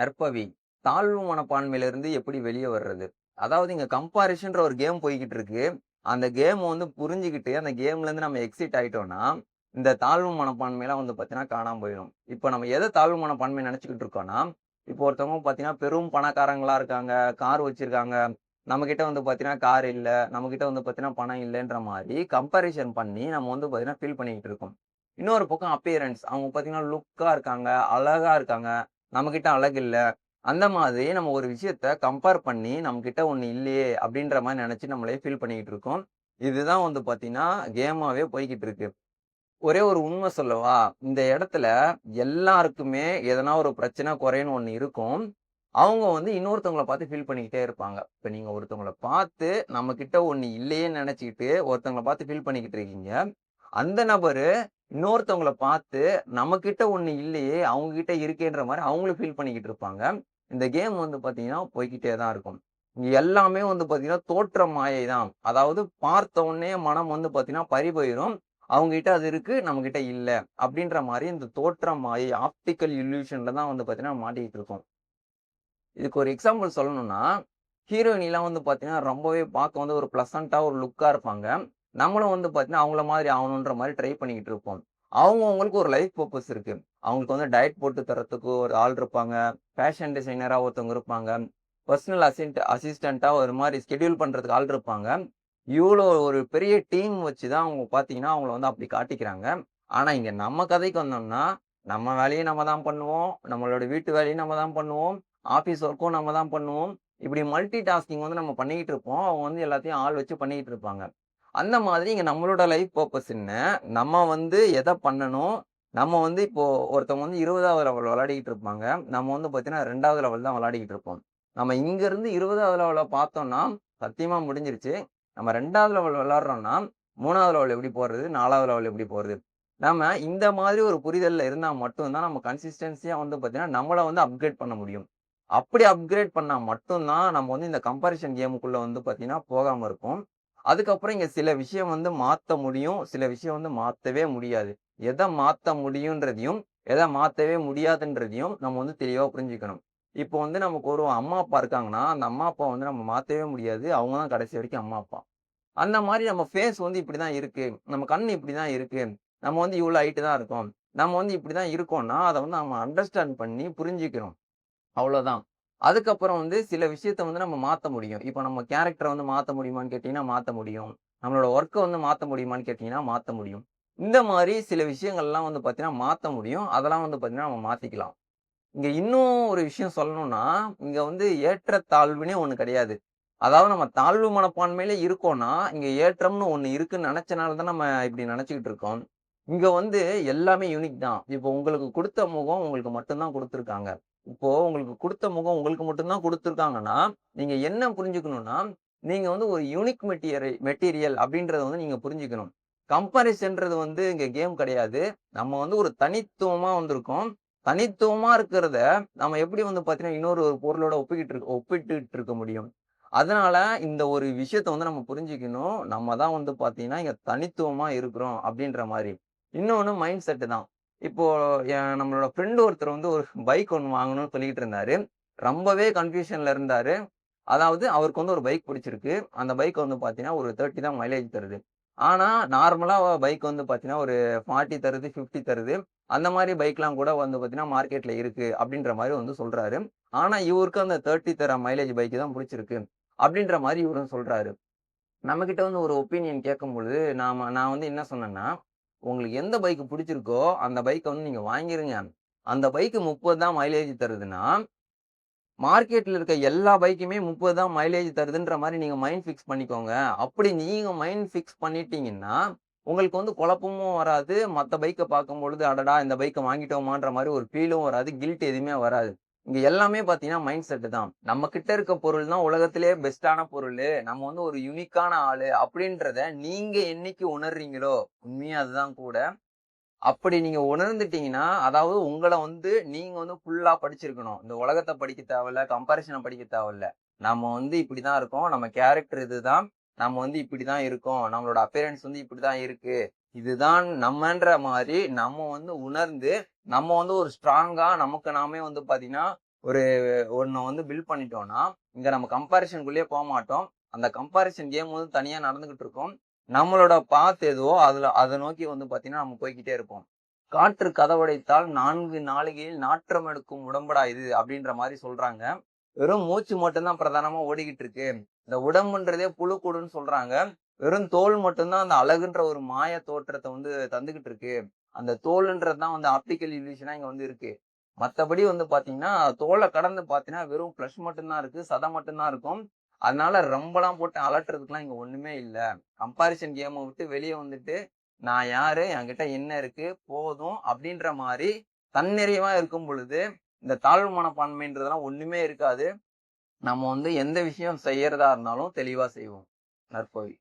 நற்பவி தாழ்வு மனப்பான்மையிலிருந்து எப்படி வெளியே வர்றது? அதாவது இங்கே கம்பாரிஷன்ற ஒரு கேம் போய்கிட்டு இருக்கு அந்த கேம் வந்து புரிஞ்சுக்கிட்டு அந்த கேம்லேருந்து நம்ம எக்ஸிட் ஆகிட்டோம்னா இந்த தாழ்வு மனப்பான்மையெல்லாம் வந்து பார்த்தீங்கன்னா காணாம போயிடும். இப்போ நம்ம எதை தாழ்வு மனப்பான்மை நினச்சிக்கிட்டு இருக்கோம்னா இப்போ ஒருத்தவங்க பார்த்தீங்கன்னா பெரும் பணக்காரங்களா இருக்காங்க கார் வச்சிருக்காங்க. நம்மக்கிட்ட வந்து பார்த்தீங்கன்னா கார் இல்லை நம்மக்கிட்ட வந்து பார்த்தீங்கன்னா பணம் இல்லைன்ற மாதிரி கம்பேரிசன் பண்ணி நம்ம வந்து பார்த்தீங்கன்னா ஃபீல் பண்ணிக்கிட்டு இருக்கோம். இன்னொரு பக்கம் அப்பியரன்ஸ் அவங்க பார்த்தீங்கன்னா லுக்காக இருக்காங்க அழகாக இருக்காங்க. நம்மக்கிட்ட அழகு இல்லை. அந்த மாதிரி நம்ம ஒரு விஷயத்த கம்பேர் பண்ணி நம்மக்கிட்ட ஒன்று இல்லையே அப்படின்ற மாதிரி நினச்சி நம்மளே ஃபீல் பண்ணிக்கிட்டு இருக்கோம். இதுதான் வந்து பார்த்தீங்கன்னா கேமாகவே போய்கிட்டு இருக்கு. ஒரே ஒரு உண்மை சொல்லவா? இந்த இடத்துல எல்லாருக்குமே எதனா ஒரு பிரச்சனை குறைன்னு ஒன்று இருக்கும். அவங்க வந்து இன்னொருத்தவங்கள பார்த்து ஃபீல் பண்ணிக்கிட்டே இருப்பாங்க. இப்போ நீங்கள் ஒருத்தவங்கள பார்த்து நம்மக்கிட்ட ஒன்று இல்லையேன்னு இல்லையே நினைச்சுக்கிட்டு ஒருத்தவங்கள பார்த்து ஃபீல் பண்ணிக்கிட்டு இருக்கீங்க. அந்த நபரு இன்னொருத்தவங்களை பார்த்து நம்மக்கிட்ட ஒன்று இல்லையே அவங்க கிட்ட இருக்கேன்ற மாதிரி அவங்களும் ஃபீல் பண்ணிக்கிட்டு இருப்பாங்க. இந்த கேம் வந்து பார்த்தீங்கன்னா போய்கிட்டே தான் இருக்கும். எல்லாமே வந்து பார்த்தீங்கன்னா தோற்ற மாயை தான். அதாவது பார்த்த உடனே மனம் வந்து பார்த்தீங்கன்னா பறிபயிரும் அவங்ககிட்ட அது இருக்கு நம்மக்கிட்ட இல்லை. அப்படின்ற மாதிரி இந்த தோற்ற மாயை ஆப்டிக்கல் இல்யூஷன்ல தான் வந்து பார்த்தீங்கன்னா மாட்டிக்கிட்டு இருக்கோம். இதுக்கு ஒரு எக்ஸாம்பிள் சொல்லணும்னா ஹீரோயினிலாம் வந்து பார்த்தீங்கன்னா ரொம்பவே பார்க்க வந்து ஒரு ப்ளசண்ட்டாக ஒரு லுக்காக இருப்பாங்க. நம்மளும் வந்து பார்த்தீங்கன்னா அவங்கள மாதிரி ஆகணுன்ற மாதிரி ட்ரை பண்ணிக்கிட்டு இருப்போம். அவங்க அவங்களுக்கு ஒரு லைஃப் பர்பஸ் இருக்கு. அவங்களுக்கு வந்து டயட் போட்டு தரத்துக்கு ஒரு ஆள் இருப்பாங்க. ஃபேஷன் டிசைனராக ஒருத்தவங்க இருப்பாங்க. பர்சனல் அசிஸ்ட் அசிஸ்டண்ட்டாக ஒரு மாதிரி ஸ்கெடியூல் பண்ணுறதுக்கு ஆள் இருப்பாங்க. இவ்வளோ ஒரு பெரிய டீம் வச்சு தான் அவங்க பார்த்தீங்கன்னா அவங்கள வந்து அப்படி காட்டிக்கிறாங்க. ஆனால் இங்கே நம்ம கதைக்கு வந்தோம்னா நம்ம வேலையை நம்ம தான் பண்ணுவோம். நம்மளோட வீட்டு வேலையும் நம்ம தான் பண்ணுவோம். ஆஃபீஸ் ஒர்க்கும் நம்ம தான் பண்ணுவோம். இப்படி மல்டி டாஸ்கிங் வந்து நம்ம பண்ணிக்கிட்டு இருப்போம். அவங்க வந்து எல்லாத்தையும் ஆள் வச்சு பண்ணிக்கிட்டு இருப்பாங்க. அந்த மாதிரி இங்கே நம்மளோட லைஃப் பர்பஸ் என்ன? நம்ம வந்து எதை பண்ணணும்? நம்ம வந்து இப்போ ஒருத்தவங்க வந்து இருபதாவது லெவல் விளையாடிக்கிட்டு இருப்பாங்க. நம்ம வந்து பார்த்தீங்கன்னா ரெண்டாவது லெவல் தான் விளையாடிக்கிட்டு இருப்போம். நம்ம இங்கேருந்து இருபதாவது லெவலில் பார்த்தோம்னா சத்தியமாக முடிஞ்சிருச்சு. நம்ம ரெண்டாவது லெவல் விளாட்றோம்னா மூணாவது லெவல் எப்படி போடுறது நாலாவது லெவல் எப்படி போடுறது நம்ம இந்த மாதிரி ஒரு புரிதலில் இருந்தால் மட்டும்தான் நம்ம கன்சிஸ்டன்சியாக வந்து பார்த்தீங்கன்னா நம்மளை வந்து அப்கிரேட் பண்ண முடியும். அப்படி அப்கிரேட் பண்ணால் மட்டும்தான் நம்ம வந்து இந்த கம்பாரிசன் கேமுக்குள்ளே வந்து பார்த்தீங்கன்னா போகாமல் இருக்கும் அதுக்கப்புறம் இங்கே சில விஷயம் வந்து மாற்ற முடியும். சில விஷயம் வந்து மாற்றவே முடியாது. எதை மாற்ற முடியுன்றதையும் எதை மாற்றவே முடியாதுன்றதையும் நம்ம வந்து தெளிவாக புரிஞ்சுக்கணும். இப்போ வந்து நமக்கு ஒரு அம்மா அப்பா இருக்காங்கன்னா அந்த அம்மா அப்பா வந்து நம்ம மாற்றவே முடியாது. அவங்க தான் கடைசி வரைக்கும் அம்மா அப்பா. அந்த மாதிரி நம்ம ஃபேஸ் வந்து இப்படி தான் இருக்குது நம்ம கண் இப்படி தான் இருக்குது நம்ம வந்து இவ்வளோ ஹைட்டு தான் இருக்கோம். நம்ம வந்து இப்படி தான் இருக்கோம்னா அதை வந்து நம்ம அண்டர்ஸ்டாண்ட் பண்ணி புரிஞ்சுக்கணும். அவ்வளோதான் அதுக்கப்புறம் வந்து சில விஷயத்த வந்து நம்ம மாற்ற முடியும். இப்போ நம்ம கேரக்டரை வந்து மாற்ற முடியுமான்னு கேட்டிங்கன்னா மாற்ற முடியும். நம்மளோட ஒர்க்கை வந்து மாற்ற முடியுமான்னு கேட்டிங்கன்னா மாற்ற முடியும். இந்த மாதிரி சில விஷயங்கள்லாம் வந்து பார்த்தீங்கன்னா மாற்ற முடியும். அதெல்லாம் வந்து பார்த்தீங்கன்னா நம்ம மாற்றிக்கலாம் இங்கே இன்னும் ஒரு விஷயம் சொல்லணும்னா இங்கே வந்து ஏற்ற தாழ்வுனே ஒன்று கிடையாது. அதாவது நம்ம தாழ்வு மனப்பான்மையிலே இருக்கோம்னா இங்கே ஏற்றம்னு ஒன்று இருக்குன்னு நினச்சனால தான் நம்ம இப்படி நினச்சிக்கிட்டு இருக்கோம். இங்கே வந்து எல்லாமே யூனிக் தான். இப்போ உங்களுக்கு கொடுத்த முகம் உங்களுக்கு மட்டும்தான் கொடுத்துருக்காங்க. இப்போ உங்களுக்கு கொடுத்த முகம் உங்களுக்கு மட்டும்தான் கொடுத்துருக்காங்கன்னா நீங்க என்ன புரிஞ்சுக்கணும்னா நீங்க வந்து ஒரு யூனிக் மெட்டீரியல் மெட்டீரியல் அப்படின்றத வந்து நீங்க புரிஞ்சுக்கணும். கம்பாரிசன்றது வந்து இங்க கேம் கிடையாது. நம்ம வந்து ஒரு தனித்துவமா வந்திருக்கோம். தனித்துவமா இருக்கிறத நம்ம எப்படி வந்து பாத்தீங்கன்னா இன்னொரு ஒரு பொருளோட ஒப்பிக்கிட்டு இருக்க ஒப்பிட்டு இருக்க முடியும். அதனால இந்த ஒரு விஷயத்த வந்து நம்ம புரிஞ்சுக்கணும். நம்ம தான் வந்து பாத்தீங்கன்னா இங்க தனித்துவமா இருக்கிறோம் அப்படின்ற மாதிரி. இன்னொன்னு மைண்ட் செட்டு தான். இப்போ என் நம்மளோட ஃப்ரெண்டு ஒருத்தர் வந்து ஒரு பைக் ஒன்று வாங்கணும்னு சொல்லிக்கிட்டு இருந்தாரு. ரொம்பவே கன்ஃபியூஷன்ல இருந்தாரு. அதாவது அவருக்கு வந்து ஒரு பைக் பிடிச்சிருக்கு. அந்த பைக் வந்து பார்த்தீங்கன்னா ஒரு தேர்ட்டி தான் மைலேஜ் தருது. ஆனால் நார்மலாக பைக் வந்து பார்த்தீங்கன்னா ஒரு ஃபார்ட்டி தருது ஃபிஃப்டி தருது. அந்த மாதிரி பைக்லாம் கூட வந்து பார்த்தீங்கன்னா மார்க்கெட்டில் இருக்குது அப்படின்ற மாதிரி வந்து சொல்கிறாரு ஆனால் இவருக்கு அந்த தேர்ட்டி தர மைலேஜ் பைக்கு தான் பிடிச்சிருக்கு அப்படின்ற மாதிரி இவரும் சொல்கிறாரு நம்மக்கிட்ட வந்து ஒரு ஒப்பீனியன் கேட்கும் பொழுது நாம நான் வந்து என்ன சொன்னேன்னா உங்களுக்கு எந்த பைக் பிடிச்சிருக்கோ அந்த பைக்கை வந்து நீங்கள் வாங்கிருங்க. அந்த பைக்கு முப்பது தான் மைலேஜ் தருதுன்னா மார்க்கெட்டில் இருக்க எல்லா பைக்குமே முப்பது தான் மைலேஜ் தருதுன்ற மாதிரி நீங்கள் மைண்ட் ஃபிக்ஸ் பண்ணிக்கோங்க. அப்படி நீங்கள் மைண்ட் ஃபிக்ஸ் பண்ணிட்டீங்கன்னா உங்களுக்கு வந்து குழப்பமும் வராது. மற்ற பைக்கை பார்க்கும் பொழுது அடடா இந்த பைக்கை வாங்கிட்டோமான்ற மாதிரி ஒரு ஃபீலும் வராது. கில்ட் எதுவுமே வராது. இங்க எல்லாமே பாத்தீங்கன்னா மைண்ட் செட்டு தான். நம்ம கிட்ட இருக்க பொருள் தான் உலகத்திலே பெஸ்டான பொருள். நம்ம வந்து ஒரு யூனிக்கான ஆளு அப்படின்றத நீங்க என்னைக்கு உணர்றீங்களோ உண்மையா அதுதான் கூட. அப்படி நீங்க உணர்ந்துட்டீங்கன்னா அதாவது உங்களை வந்து நீங்க வந்து ஃபுல்லா படிச்சிருக்கணும். இந்த உலகத்தை படிக்க தேவையில்ல கம்பாரிசனை படிக்க தேவையில்ல. நம்ம வந்து இப்படிதான் இருக்கோம். நம்ம கேரக்டர் இதுதான். நம்ம வந்து இப்படிதான் இருக்கோம். நம்மளோட அப்பியரன்ஸ் வந்து இப்படிதான் இருக்கு. இதுதான் நம்மன்ற மாதிரி நம்ம வந்து உணர்ந்து நம்ம வந்து ஒரு ஸ்ட்ராங்கா நமக்கு நாமே வந்து பாத்தீங்கன்னா ஒரு ஒண்ண வந்து பில்ட் பண்ணிட்டோம்னா இங்க நம்ம கம்பாரிசனுக்குள்ளேயே போக மாட்டோம். அந்த கம்பாரிசன் கேம் வந்து தனியா நடந்துகிட்டு இருக்கும். நம்மளோட பாத் எதுவோ அதுல அதை நோக்கி வந்து பாத்தீங்கன்னா நம்ம போய்கிட்டே இருப்போம். காற்று கதவடைத்தால் நான்கு நாளிகையில் நாற்றம் எடுக்கும் உடம்படா இது அப்படின்ற மாதிரி சொல்றாங்க. வெறும் மூச்சு மட்டும்தான் பிரதானமா ஓடிக்கிட்டு இருக்கு இந்த உடம்புன்றதே புழு கூடுன்னு சொல்றாங்க. வெறும் தோல் மட்டும்தான் அந்த அழகுன்ற ஒரு மாய தோற்றத்தை வந்து தந்துகிட்டு இருக்கு அந்த தோல்ன்றது தான் வந்து ஆப்டிக்கல் இல்யூஷனா இங்க வந்து இருக்கு. மத்தபடி வந்து பாத்தீங்கன்னா தோலை கடந்து பாத்தீங்கன்னா வெறும் ஃப்ளஷ் மட்டும்தான் இருக்கு சதம் மட்டும்தான் இருக்கும். அதனால ரொம்பலாம் போட்டு அலட்டுறதுக்குலாம் இங்க ஒண்ணுமே இல்லை. கம்பாரிசன் கேமை விட்டு வெளியே வந்துட்டு நான் யாரு என்கிட்ட என்ன இருக்கு போதும் அப்படின்ற மாதிரி தன்னிறைவா இருக்கும் பொழுது இந்த தாழ்வு மனப்பான்மைன்றதெல்லாம் ஒன்றுமே இருக்காது. நம்ம வந்து எந்த விஷயம் செய்யறதா இருந்தாலும் தெளிவாக செய்வோம் நற்பவி